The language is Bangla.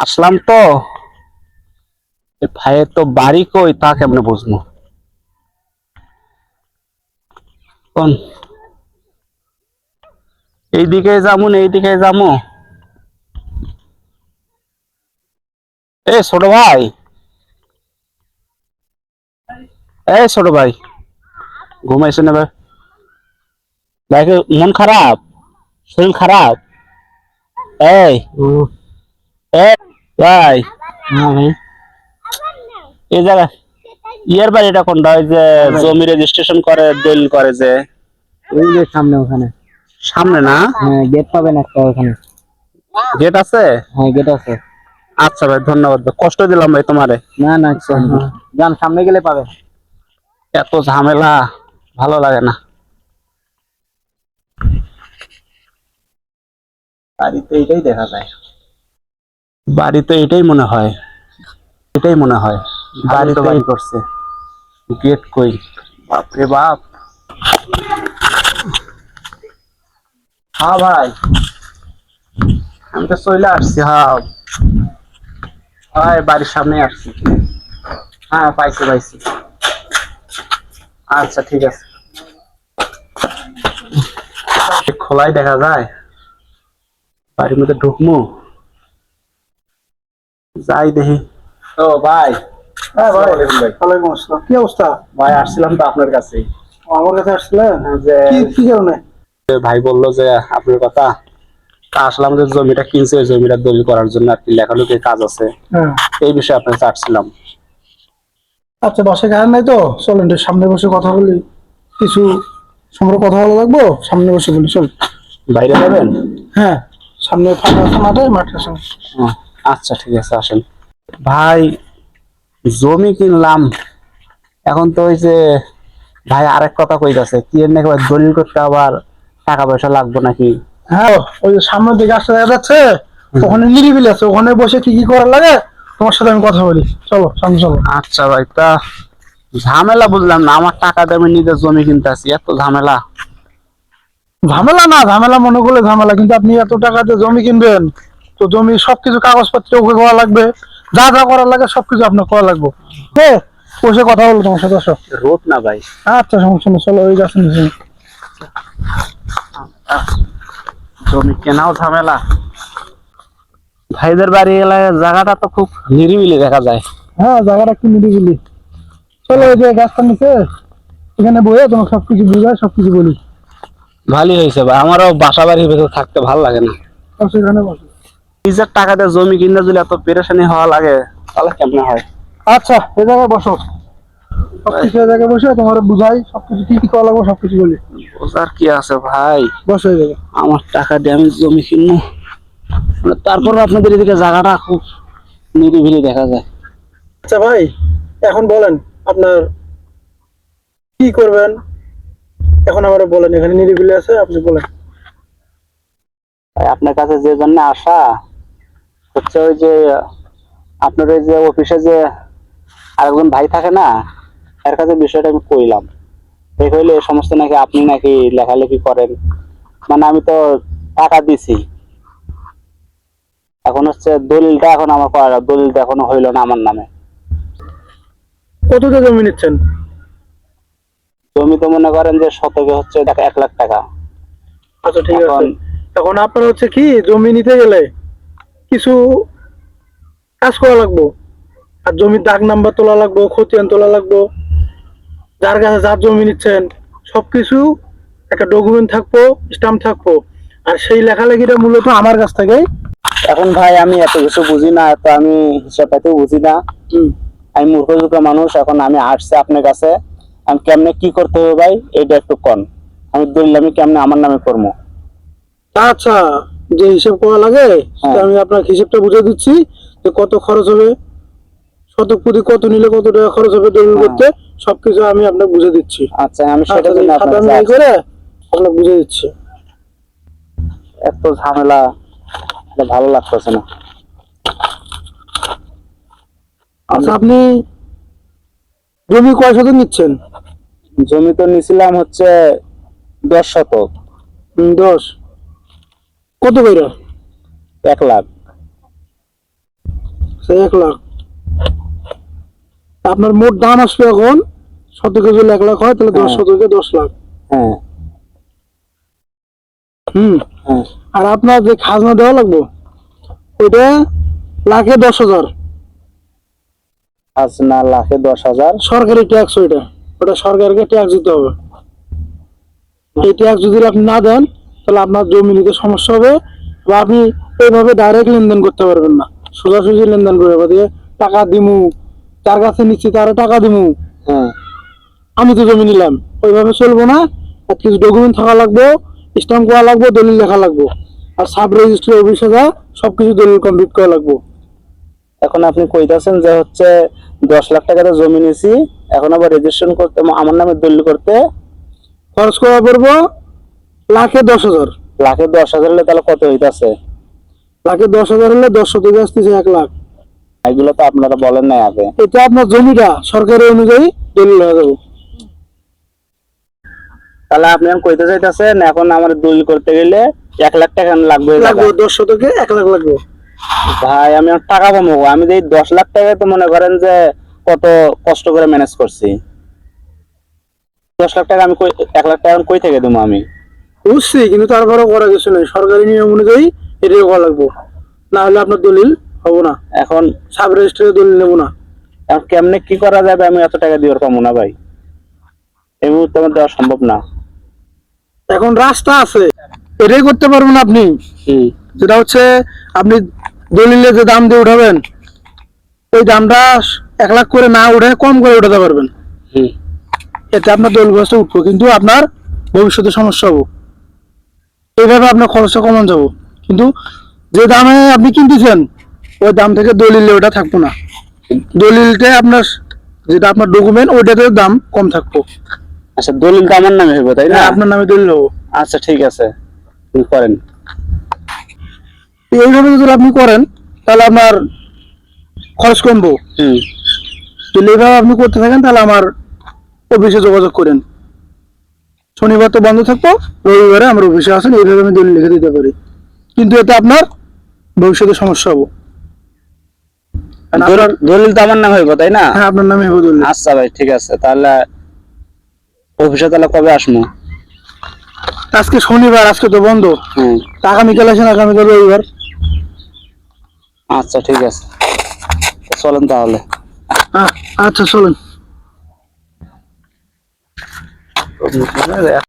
আসলাম তো। এ ভাইয়ের তো বাড়ি কই, তা কেমনে বুঝব? কোন? এইদিকে যাব এইদিকে যাব এ, ছোট ভাই। এই ছোট ভাই। ঘুমাইছে না ভাই মন খারাপ? শরীর খারাপ? এই। ভাই। এই জায়গা ইয়ের বাড়িটা কোনটা? ওই যে জমি রেজিস্ট্রেশন করে দলিল করে যে। ওই যে সামনে ওখানে। সামনে না? হ্যাঁ গেট পাবেন একটা ওখানে। গেট আছে? হ্যাঁ গেট আছে। আচ্ছা ভাই ধন্যবাদ। কষ্ট দিলাম ভাই তোমারে। না না। যান সামনে গেলে পাবে। এত ঝামেলা ভালো লাগে না। বাড়িতে এটাই দেখা যায়। বাড়িতে এটাই মনে হয়। এটাই মনে হয়। বাড়িতে বাড়ি করছে। গেট কই? বাপরে বাপ। হ্যাঁ ভাই। আমি তো চলে আসছি হ্যাঁ। হয় বাড়ির সামনে আসছি। হ্যাঁ পাইছি পাইছি। আচ্ছা ঠিক আছে। খোলাই দেখা যায়? বাড়ির মধ্যে ঢুকমু? যাই দেখি। তো ভাই। হ্যাঁ ভাই। ভাই। ওয়ালাইকুম আসসালাম। কি অবস্থা? ভাই আসছিলাম তো আপনার কাছে। আমার কাছে আসছিলেন যে কি কারণে? ভাই বলল যে আপনার কথা। আসলাম যে জমিটা কিনছে ওই জমিটা দলিল করার জন্য আর কি লেখালেখির কাজ আছে। হ্যাঁ। এই বিষয়ে আপনার চাচ্ছিলাম আচ্ছা বাসে গায়ে নাই তো? চলেন সামনে বসে কথা বলি। কিছু সময় কথা বলা লাগবো? সামনে বসে বলি চল। বাইরে যাবেন? হ্যাঁ সামনে ফাঁকা আছে মাঠে সামনে ও, আচ্ছা ঠিক আছে আসেন। ভাই জমি কিনলাম। এখন তো ওই যে ভাই আরেক কথা কইতাছে কি এর নাকি দলিল করতে আবার টাকা পয়সা লাগবে নাকি? হ্যাঁ ওই যে সামনের দিকে আসতে দেখা যাচ্ছে ওখানে নিরিবিলি আছে ওখানে বসে কি কি করার লাগে তোমার সাথে আমি কথা বলি। চলো সামনে চলো। আচ্ছা ভাই তা ঝামেলা বুঝলাম না আমার টাকা দিয়ে আমি নিজের জমি কিনতে আছি এত ঝামেলা। ঝামেলা না ঝামেলা মনে করলে ঝামেলা কিন্তু আপনি এত টাকা দিয়ে জমি কিনবেন তো জমি সবকিছু কাগজপত্র ওকে করা লাগবে। যা যা করার লাগে সবকিছু আপনার করা লাগবে। হ্যাঁ বসে কথা বলো তোমার সাথে আসো রোদ না ভাই? আচ্ছা সমস্যা নেই চলো ওই গাছ নিচে। জমি কেনাও ঝামেলা। ভাইদের বাড়ি এলাকায় জায়গাটা তো খুব নিরিবিলি দেখা যায়। হ্যাঁ জায়গাটা কি নিরিবিলি। চলো ওই যে গাছটা নিচে এখানে বইয়ে তোমার সবকিছু বুঝায় সবকিছু বলি। ভালোই হয়েছে ভাই আমারও বাসা বাড়ির ভেতর থাকতে ভালো লাগে না। বসো এখানে বসো। নিজের টাকা দিয়ে জমি যদি এত পেরেশানি হওয়া লাগে তাহলে কেমনে হয়? আচ্ছা এই জায়গায় বসো। সবকিছু এই জায়গায় বসে তোমার বুঝাই সবকিছু কি কি করা লাগবে সবকিছু বলি। বোঝার কি আছে ভাই? বসো এই জায়গায়। আমার টাকা দিয়ে আমি জমি কিনবো। মানে তারপর আপনাদের এদিকে জায়গাটা খুব নিরিবিলি দেখা যায়। আচ্ছা ভাই এখন বলেন আপনার কি করবেন? এখন আমার বলেন এখানে নিরিবিলি আছে আপনি বলেন। ভাই, আপনার কাছে যে জন্য আসা হচ্ছে ওই যে আপনার ওই যে অফিসে যে আরেকজন ভাই থাকে না এর কাছে বিষয়টা আমি কইলাম। এই হইলে এই সমস্ত নাকি আপনি নাকি লেখালেখি করেন। মানে আমি তো টাকা দিছি। এখন হচ্ছে দলিলটা এখন আমার করা দলিলটা এখনও হইল না আমার নামে। কতটা জমি নিচ্ছেন? জমি তো মনে করেন যে শতকে হচ্ছে এক লাখ টাকা। আচ্ছা ঠিক আছে। এখন আপনার হচ্ছে কি জমি নিতে গেলে কিছু কাজ করা লাগবো। আর জমির দাগ নাম্বার তোলা লাগবো খতিয়ান তোলা লাগবো। যার কাছে যার জমি নিচ্ছেন সবকিছু একটা ডকুমেন্ট থাকব স্টাম্প থাকব। আর সেই লেখালেখিটা মূলত আমার কাছ থেকেই এখন ভাই আমি এত কিছু বুঝি না এত আমি হিসাব পাতিও বুঝি না। আমি মূর্খ যুক্ত মানুষ এখন আমি আসছি আপনার কাছে। আমি কেমনে কি করতে হবে ভাই এটা একটু কন। আমি দলিল আমি কেমনে আমার নামে করব। আচ্ছা। যে হিসাব করা লাগে সেটা হ্যাঁ। আমি আপনাকে হিসাবটা বুঝে দিচ্ছি যে কত খরচ হবে শতক প্রতি কত নিলে কত টাকা খরচ হবে দলিল হ্যাঁ। করতে সবকিছু আমি আপনাকে বুঝে দিচ্ছি আচ্ছা আমি আচ্ছা, সেটা জন্য আপনার কাছে এই আসছি। করে আপনাকে বুঝে দিচ্ছি এত ঝামেলা এটা ভালো লাগতেছে না আচ্ছা আপনি জমি কয় শতক নিচ্ছেন জমি তো নিছিলাম হচ্ছে দশ শতক দশ কত করে? এক লাখ। এক লাখ। আপনার মোট দাম আসবে এখন শতকে যদি এক লাখ হয় তাহলে দশ হ্যাঁ। শতকে দশ লাখ। হ্যাঁ। হুম। হ্যাঁ। আর আপনার যে খাজনা দেওয়া লাগবে ওইটা লাখে দশ হাজার। খাজনা লাখে দশ হাজার। সরকারি ট্যাক্স ওইটা। ওটা সরকারকে ট্যাক্স দিতে হবে। এই ট্যাক্স যদি আপনি না দেন তাহলে আপনার জমি নিতে সমস্যা হবে বা আপনি এইভাবে ডাইরেক্ট লেনদেন করতে পারবেন না। সোজাসুজি লেনদেন করে পারবে যে টাকা দিমু যার কাছে নিচ্ছি তারা টাকা দিমু। হ্যাঁ। আমি তো জমি নিলাম ওইভাবে চলবো না। আর কিছু ডকুমেন্ট থাকা লাগবে স্ট্যাম্প করা লাগবে দলিল লেখা লাগবে। আর সাব রেজিস্ট্রি অফিসে যা সবকিছু দলিল কমপ্লিট করা লাগবে। এখন আপনি কইতাছেন যে হচ্ছে দশ লাখ টাকাতে জমি নিছি এখন আবার রেজিস্ট্রেশন করতে আমার নামে দলিল করতে? খরচ করা পড়ব লাখে দশ হাজার। লাখে দশ হাজার হলে তাহলে কত হইতাছে? লাখে দশ হাজার হলে দশ শতকে আসতেছে এক লাখ। এগুলো তো আপনারা বলেন নাই আগে। এটা আপনার জমিটা সরকারি অনুযায়ী দলিল হয়ে যাবে। তাহলে আপনি এখন কইতে চাইতেছেন এখন আমার দলিল করতে গেলে এক লাখ টাকা লাগবে লাগবে দশ শতকে এক লাখ লাগবে। ভাই আমি টাকা পাবো আমি এই দশ লাখ টাকা তো মনে করেন যে কত কষ্ট করে ম্যানেজ করছি। দশ লাখ টাকা আমি এক লাখ টাকা কই থেকে দেবো আমি? বুঝছি কিন্তু তারপরেও করা কিছু নেই সরকারি নিয়ম অনুযায়ী এটাই করা লাগবে। না হলে আপনার দলিল হব না। এখন সাব রেজিস্ট্রিতে দলিল নেব না। এখন কেমনে কি করা যাবে? আমি এত টাকা দিয়ে পাবো না ভাই। এই মুহূর্তে আমার দেওয়া সম্ভব না। এখন রাস্তা আছে। এটাই করতে পারবেন আপনি। যেটা হচ্ছে আপনি দলিলে যে দাম দিয়ে উঠাবেন ওই দামটা এক লাখ করে না উঠে কম করে উঠাতে পারবেন। এতে আপনার দলিল খরচটা উঠবো কিন্তু আপনার ভবিষ্যতে সমস্যা হব। এইভাবে আপনার খরচটা কমান যাব। কিন্তু যে দামে আপনি কিনতেছেন ওই দাম থেকে দলিলে ওটা থাকব না। দলিলটা আপনার যেটা আপনার ডকুমেন্ট ওইটাতে দাম কম থাকব। আচ্ছা দলিল তো আমার নামে হইব তাই না? আপনার নামে দলিল হব। আচ্ছা ঠিক আছে। করেন। এইভাবে যদি আপনি করেন তাহলে আপনার খরচ কমবো। হুম। যদি এইভাবে আপনি করতে থাকেন তাহলে আমার অফিসে যোগাযোগ করেন। শনিবার তো বন্ধ থাকব রবিবারে আমার অফিসে আসেন এইভাবে আমি দলিল লিখে দিতে পারি। কিন্তু এতে আপনার ভবিষ্যতে সমস্যা হব। দলিল- তো আমার নামে হইব তাই না? হ্যাঁ আপনার নামে হবে দলিল। আচ্ছা ভাই ঠিক আছে তাহলে অফিসে তাহলে কবে আসব? আজকে শনিবার আজকে তো বন্ধ। আগামীকাল আসেন আগামীকাল রবিবার। আচ্ছা ঠিক আছে। চলেন তাহলে। আচ্ছা চলুন। Yeah.